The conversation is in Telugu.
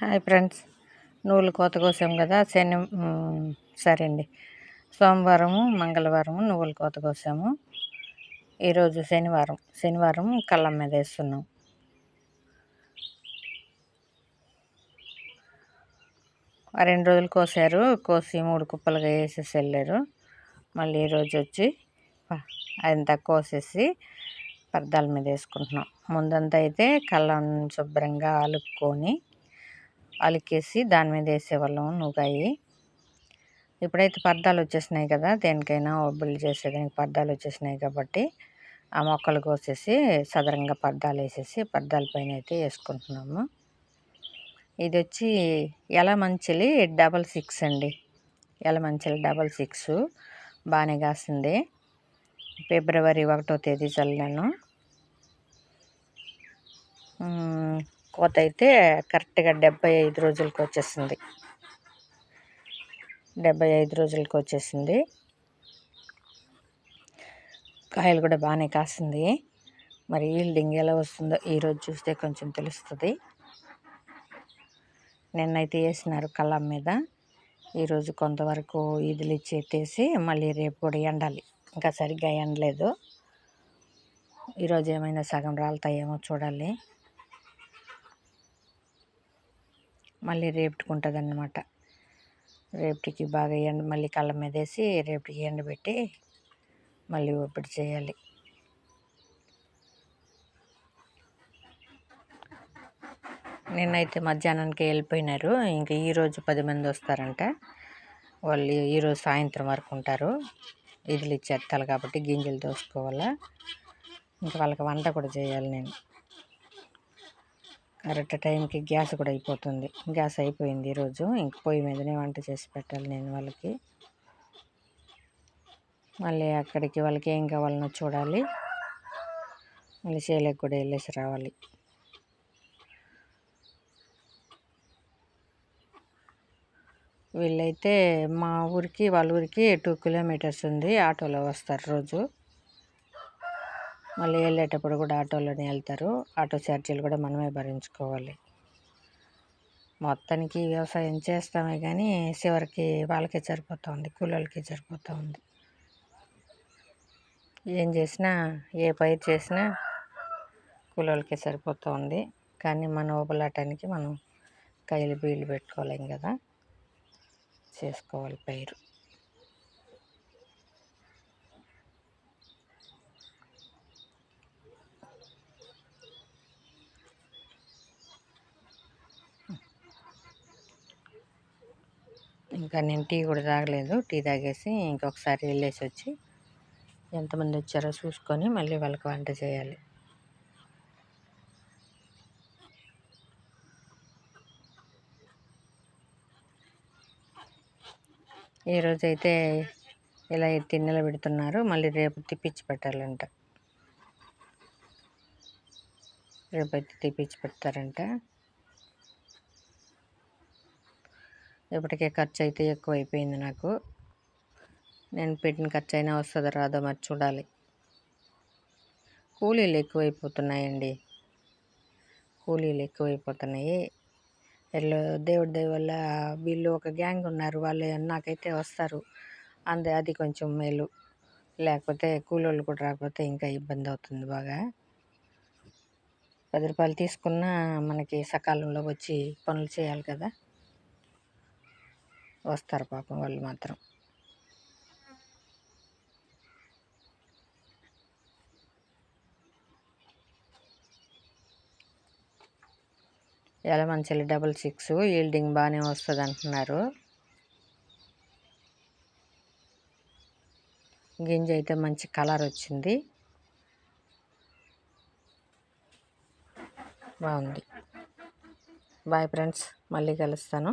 Hi friends. నువ్వులు కోత కోసాం కదా శని సరే అండి సోమవారము మంగళవారము నువ్వులు కోత కోసాము. ఈరోజు శనివారం శనివారం కళ్ళం మీద వేస్తున్నాం. రెండు రోజులు కోసారు కోసి మూడు కుప్పలుగా వేసేసి వెళ్ళారు. మళ్ళీ ఈరోజు వచ్చి అదంతా కోసేసి పర్దాల మీద వేసుకుంటున్నాం. ముందంతా అయితే కళ్ళం శుభ్రంగా అలుక్కొని అలికేసి దాని మీద వేసేవాళ్ళం నువ్వుగాయి ఇప్పుడైతే పర్దాలు వచ్చేసినాయి కదా దేనికైనా ఒబ్బులు చేసేదానికి పర్దాలు వచ్చేసినాయి కాబట్టి ఆ మొక్కలు కోసేసి సదరంగా పర్దాలు వేసేసి పర్దాల పైన అయితే వేసుకుంటున్నాము. ఇది వచ్చి ఎలమంచిలి డబల్ సిక్స్ అండి. ఎలమంచిలి డబల్ సిక్స్ బాగానే కాసింది. ఫిబ్రవరి ఒకటో తేదీ చల్లాను. కోత అయితే కరెక్ట్గా డెబ్బై ఐదు రోజులకు వచ్చేసింది. డెబ్బై ఐదు రోజులకి వచ్చేసింది. కాయలు కూడా బాగానే కాసింది. మరి ఈల్డింగ్ ఎలా వస్తుందో ఈరోజు చూస్తే కొంచెం తెలుస్తుంది. నిన్నైతే వేసినారు కళ్ళం మీద. ఈరోజు కొంతవరకు ఈదులు ఎత్తేసి మళ్ళీ రేపు కూడా ఎండాలి. ఇంకా సరిగ్గా ఎండలేదు. ఈరోజు ఏమైనా సగం రాలుతాయేమో చూడాలి. మళ్ళీ రేపుకుంటుంది అన్నమాట రేపటికి బాగా ఎండ మళ్ళీ కళ్ళ మీద వేసి రేపటికి ఎండబెట్టి మళ్ళీ ఒప్పిడి చేయాలి. నిన్నైతే మధ్యాహ్నానికి వెళ్ళిపోయినారు. ఇంకా ఈరోజు పది మంది వస్తారంట. వాళ్ళు ఈరోజు సాయంత్రం వరకు ఉంటారు. ఇదిలు ఇచ్చేస్తాను కాబట్టి గింజలు దోసుకోవాలా. ఇంకా వాళ్ళకి వంట కూడా చేయాలి నేను. కరెక్ట్ టైంకి గ్యాస్ కూడా అయిపోతుంది. గ్యాస్ అయిపోయింది ఈరోజు. ఇంక పొయ్యి మీదనే వంట చేసి పెట్టాలి నేను వాళ్ళకి. మళ్ళీ అక్కడికి వాళ్ళకి ఏం కావాలనో చూడాలి. మళ్ళీ చేయలేక కూడా వెళ్ళేసి రావాలి. వీళ్ళైతే మా ఊరికి వాళ్ళ ఊరికి టూ కిలోమీటర్స్ ఉంది. ఆటోలో వస్తారు రోజు. మళ్ళీ వెళ్ళేటప్పుడు కూడా ఆటోలోనే వెళ్తారు. ఆటో ఛార్జీలు కూడా మనమే భరించుకోవాలి. మొత్తానికి వ్యవసాయం చేస్తామే కానీ చివరికి వాళ్ళకే సరిపోతూ ఉంది కూలీలకే సరిపోతూ ఉంది ఏం చేసినా ఏ పైరు చేసినా కూలీలకే సరిపోతూ ఉంది కానీ మన ఊపలాటానికి మనం కైలు బీళ్ళు పెట్టుకోలేం కదా. చేసుకోవాలి పైరు. ఇంకా నేను టీ కూడా తాగలేదు. టీ తాగేసి ఇంకొకసారి వెళ్ళేసి వచ్చి ఎంతమంది వచ్చారో చూసుకొని మళ్ళీ వాళ్ళకి వంట చేయాలి. ఈరోజైతే ఇలా ఎత్తి నిలబెడుతున్నారు మళ్ళీ రేపు తిప్పించి పెట్టాలంట. రేపు అయితే తిప్పించి పెడతారంట. ఇప్పటికే ఖర్చు అయితే ఎక్కువ అయిపోయింది నాకు. నేను పెట్టిన ఖర్చు అయినా వస్తుందో రాదో మరి చూడాలి. కూలీలు ఎక్కువైపోతున్నాయండి. కూలీలు ఎక్కువైపోతున్నాయి. వీళ్ళు దేవుడి దయ వల్ల వీళ్ళు ఒక గ్యాంగ్ ఉన్నారు వాళ్ళు నాకైతే వస్తారు. అందు అది కొంచెం మేలు. లేకపోతే కూలోళ్ళు కూడా రాకపోతే ఇంకా ఇబ్బంది అవుతుంది బాగా. పది రూపాయలు తీసుకున్నా మనకి సకాలంలో వచ్చి పనులు చేయాలి కదా. వస్తారు పాపం వాళ్ళు మాత్రం. ఎలమంచిలి డబల్ సిక్స్ ఈల్డింగ్ బాగానే వస్తుంది అంటున్నారు. గింజ అయితే మంచి కలర్ వచ్చింది. బాగుంది. బాయ్ ఫ్రెండ్స్ మళ్ళీ కలుస్తాను.